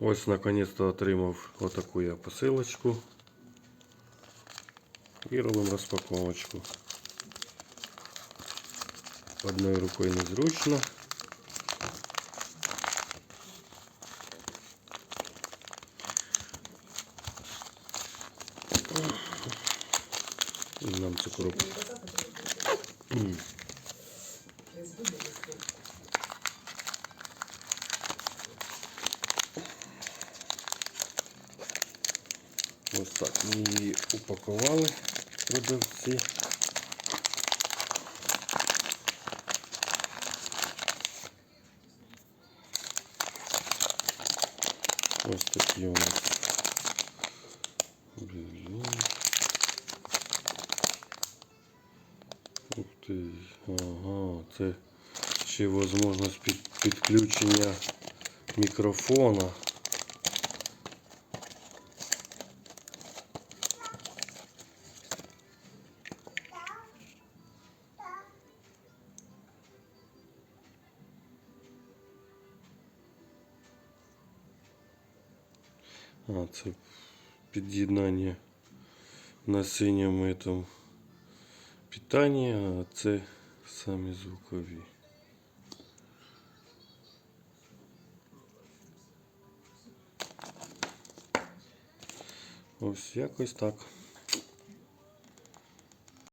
Ось наконец-то отримав отаку я посилочку. І робимо розпаковочку. Одною рукою незручно. Нам цю коробку. Ось так ми її упакували продавці. Ось такі у нас блін. Ух ти, ага, це ще можливість під, підключення мікрофона. А, це під'єднання на синьому там питання, а це самі звукові. Ось якось так.